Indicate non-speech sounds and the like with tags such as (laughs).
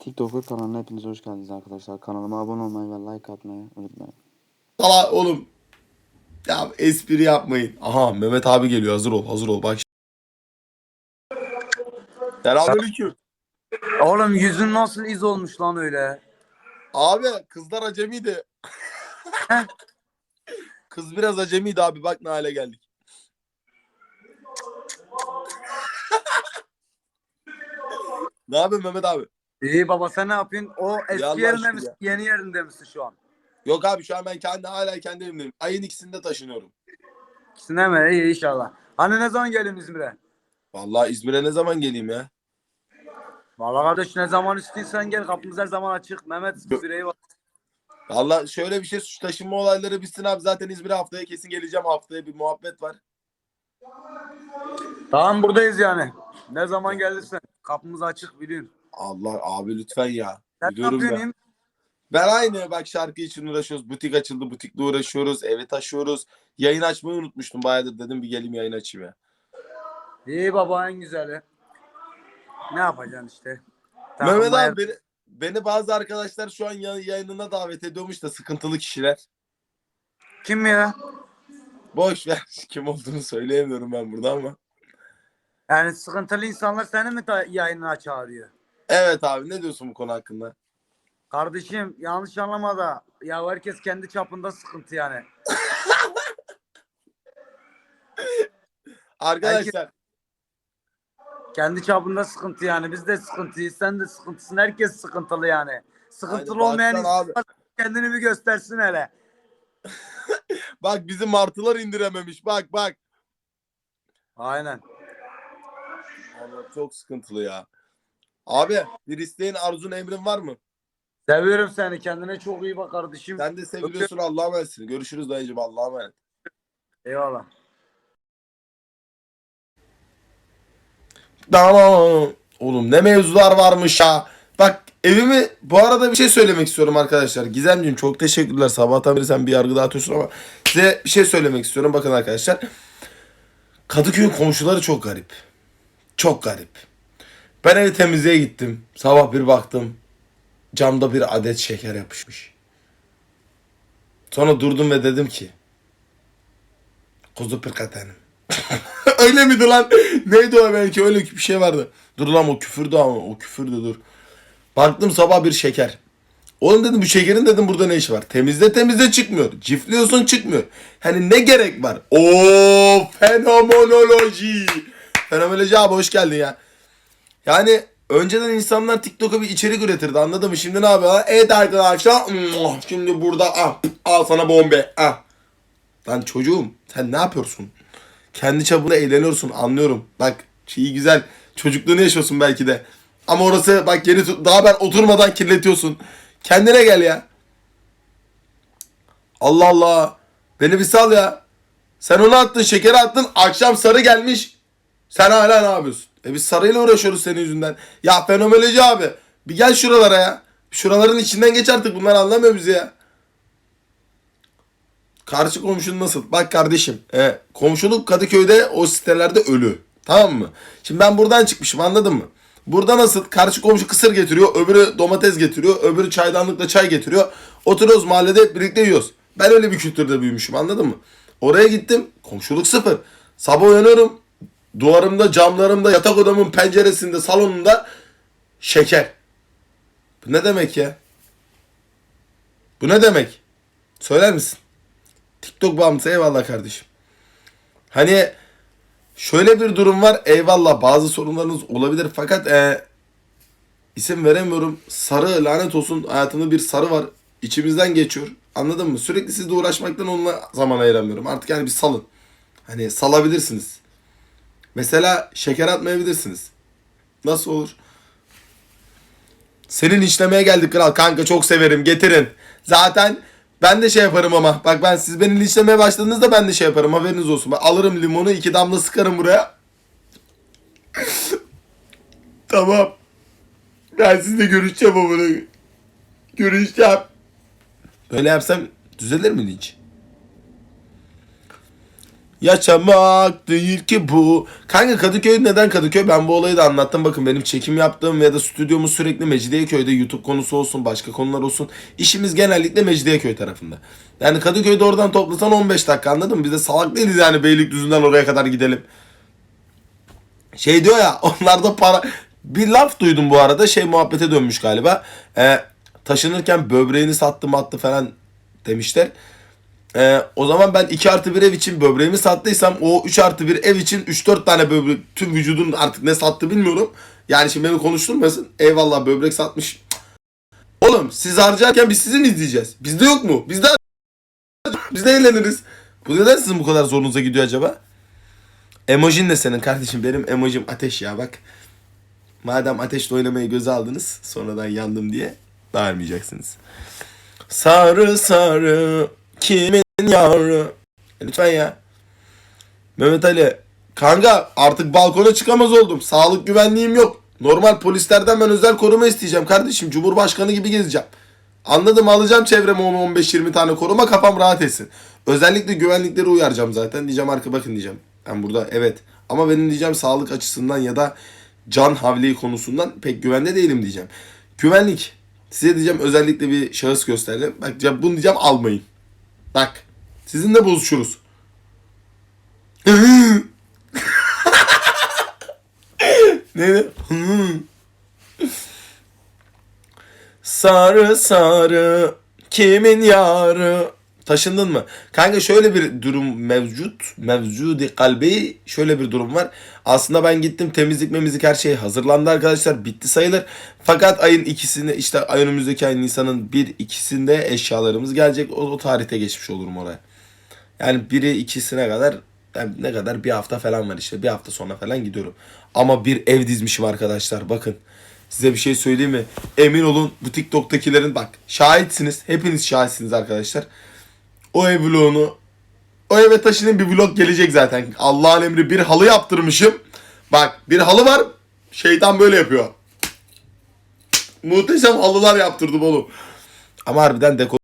TikToker kanalına hepiniz hoş geldiniz arkadaşlar. Kanalıma abone olmayı ve like atmayı unutmayın. Sala oğlum. Ya espri yapmayın. Aha Mehmet abi geliyor hazır ol hazır ol bak. Selamünaleyküm. Oğlum yüzün nasıl iz olmuş lan öyle? Abi kızlar acemiydi. (laughs) Kız biraz acemiydi abi bak ne hale geldik. (laughs) ne yapıyorsun Mehmet abi? İyi baba sen ne yapıyorsun? O eski Allah yerinde aşkına misin? Yeni yerinde misin şu an? Yok abi şu an ben kendi hala kendi evimdeyim. Ayın ikisinde taşınıyorum. İkisine mi? İyi inşallah. Hani ne zaman geliyorsun İzmir'e? Vallahi İzmir'e ne zaman geleyim ya? Vallahi kardeş ne zaman istiyorsan gel kapımız her zaman açık. Mehmet İzmir'e bak. Vallahi şöyle bir şey şu taşınma olayları bitsin abi. Zaten İzmir'e haftaya kesin geleceğim. Haftaya bir muhabbet var. Tamam buradayız yani. Ne zaman gelirsen kapımız açık biliyorsun. Allah abi lütfen ya. Ne Biliyorum. İyiyim. Ben aynı bak şarkı için uğraşıyoruz. Butik açıldı. Butikle uğraşıyoruz. Evi taşıyoruz. Yayın açmayı unutmuştum. Bayağıdır dedim bir geleyim yayın açayım ya. İyi baba en güzeli. Ne yapacaksın işte? Mehmet Takılmaya- abi beni, beni bazı arkadaşlar şu an ya- yayınına davet ediyormuş da sıkıntılı kişiler. Kim ya? Boş ver. (laughs) Kim olduğunu söyleyemiyorum ben burada ama. Yani sıkıntılı insanlar seni mi ta- yayınına çağırıyor? Evet abi ne diyorsun bu konu hakkında? Kardeşim yanlış anlama da ya herkes kendi çapında sıkıntı yani. (laughs) Arkadaşlar Kendi çapında sıkıntı yani. Biz de sıkıntıyız. Sen de sıkıntısın. Herkes sıkıntılı yani. Sıkıntılı Aynen, olmayan kendini bir göstersin hele. (laughs) bak bizi martılar indirememiş. Bak bak. Aynen. Allah çok sıkıntılı ya. Abi bir isteğin arzun emrin var mı? Seviyorum seni. Kendine çok iyi bak kardeşim. Sen de seviliyorsun Allah'a emanetsin. Görüşürüz dayıcım Allah'a emanet. Eyvallah. Tamam. Oğlum ne mevzular varmış ya. Bak evimi bu arada bir şey söylemek istiyorum arkadaşlar. Gizemciğim çok teşekkürler. Sabahtan beri sen bir yargı dağıtıyorsun ama size bir şey söylemek istiyorum. Bakın arkadaşlar. Kadıköy'ün komşuları çok garip. Çok garip. Ben evi temizliğe gittim. Sabah bir baktım. Camda bir adet şeker yapışmış. Sonra durdum ve dedim ki. Kuzu pirkatenim. (laughs) öyle miydi lan? Neydi o belki öyle bir şey vardı. Dur lan o küfürdü ama o küfürdü dur. Baktım sabah bir şeker. Oğlum dedim bu şekerin dedim burada ne işi var? Temizle temizle çıkmıyor. Cifliyorsun çıkmıyor. Hani ne gerek var? O fenomenoloji. Fenomenoloji abi hoş geldin ya. Yani önceden insanlar TikTok'a bir içerik üretirdi anladın mı? Şimdi ne yapıyorlar? Evet arkadaşlar şimdi burada ah, al sana bombe. Ah. Lan çocuğum sen ne yapıyorsun? Kendi çapında eğleniyorsun anlıyorum. Bak iyi güzel çocukluğunu yaşıyorsun belki de. Ama orası bak yeni daha ben oturmadan kirletiyorsun. Kendine gel ya. Allah Allah. Beni bir sal ya. Sen onu attın şekeri attın akşam sarı gelmiş. Sen hala ne yapıyorsun? E biz sarıyla uğraşıyoruz senin yüzünden. Ya fenomenoloji abi. Bir gel şuralara ya. Şuraların içinden geç artık bunlar anlamıyor bizi ya. Karşı komşun nasıl? Bak kardeşim. E, komşuluk Kadıköy'de o sitelerde ölü. Tamam mı? Şimdi ben buradan çıkmışım anladın mı? Burada nasıl? Karşı komşu kısır getiriyor. Öbürü domates getiriyor. Öbürü çaydanlıkla çay getiriyor. Oturuyoruz mahallede birlikte yiyoruz. Ben öyle bir kültürde büyümüşüm anladın mı? Oraya gittim. Komşuluk sıfır. Sabah uyanıyorum. Duvarımda, camlarımda, yatak odamın penceresinde, salonunda şeker. Bu ne demek ya? Bu ne demek? Söyler misin? TikTok bağımlısı eyvallah kardeşim. Hani şöyle bir durum var eyvallah bazı sorunlarınız olabilir fakat e, isim veremiyorum. Sarı lanet olsun hayatımda bir sarı var. İçimizden geçiyor. Anladın mı? Sürekli sizle uğraşmaktan onunla zaman ayıramıyorum. Artık yani bir salın. Hani salabilirsiniz. Mesela şeker atmayabilirsiniz. Nasıl olur? Senin işlemeye geldik kral. Kanka çok severim. Getirin. Zaten ben de şey yaparım ama. Bak ben siz beni linçlemeye başladığınızda ben de şey yaparım. Haberiniz olsun. Ben alırım limonu iki damla sıkarım buraya. (laughs) tamam. Ben sizle görüşeceğim ama bunu. Görüşeceğim. Böyle yapsam düzelir mi linç? Yaşamak değil ki bu. Kanka Kadıköy neden Kadıköy? Ben bu olayı da anlattım. Bakın benim çekim yaptığım ya da stüdyomuz sürekli Mecidiyeköy'de YouTube konusu olsun, başka konular olsun. İşimiz genellikle Mecidiyeköy tarafında. Yani Kadıköy'de oradan toplasan 15 dakika anladın mı? Biz de salak değiliz yani Beylikdüzü'nden oraya kadar gidelim. Şey diyor ya (laughs) onlarda para... Bir laf duydum bu arada şey muhabbete dönmüş galiba. Ee, taşınırken böbreğini sattı mı attı falan demişler. Ee, o zaman ben 2 artı 1 ev için böbreğimi sattıysam o 3 artı 1 ev için 3-4 tane böbrek tüm vücudun artık ne sattı bilmiyorum. Yani şimdi beni konuşturmasın. Eyvallah böbrek satmış. Oğlum siz harcarken biz sizi mi izleyeceğiz? Bizde yok mu? Bizde biz de (laughs) eğleniriz. Bu neden sizin bu kadar zorunuza gidiyor acaba? Emojin ne senin kardeşim? Benim emojim ateş ya bak. Madem ateşle oynamayı göze aldınız sonradan yandım diye bağırmayacaksınız. Sarı sarı kimin yarı? E, Lütfen ya. Mehmet Ali. Kanka artık balkona çıkamaz oldum. Sağlık güvenliğim yok. Normal polislerden ben özel koruma isteyeceğim kardeşim. Cumhurbaşkanı gibi gezeceğim. Anladım alacağım çevreme 15-20 tane koruma kafam rahat etsin. Özellikle güvenlikleri uyaracağım zaten. Diyeceğim arka bakın diyeceğim. Ben burada evet. Ama benim diyeceğim sağlık açısından ya da can havli konusundan pek güvende değilim diyeceğim. Güvenlik. Size diyeceğim özellikle bir şahıs gösterdim. Bak bunu diyeceğim almayın. Bak. Sizinle bozuşuruz. (laughs) Neydi? sarı sarı kimin yarı? Taşındın mı? Kanka şöyle bir durum mevcut. Mevcudi kalbi şöyle bir durum var. Aslında ben gittim temizlik memizlik her şey hazırlandı arkadaşlar. Bitti sayılır. Fakat ayın ikisini işte önümüzdeki ay Nisan'ın bir ikisinde eşyalarımız gelecek. O, o tarihte geçmiş olurum oraya. Yani biri ikisine kadar yani ne kadar bir hafta falan var işte. Bir hafta sonra falan gidiyorum. Ama bir ev dizmişim arkadaşlar bakın. Size bir şey söyleyeyim mi? Emin olun bu TikTok'takilerin bak şahitsiniz. Hepiniz şahitsiniz arkadaşlar. O ev vlogunu o eve taşının bir vlog gelecek zaten. Allah'ın emri bir halı yaptırmışım. Bak bir halı var. Şeytan böyle yapıyor. Muhteşem halılar yaptırdım oğlum. Ama harbiden dekor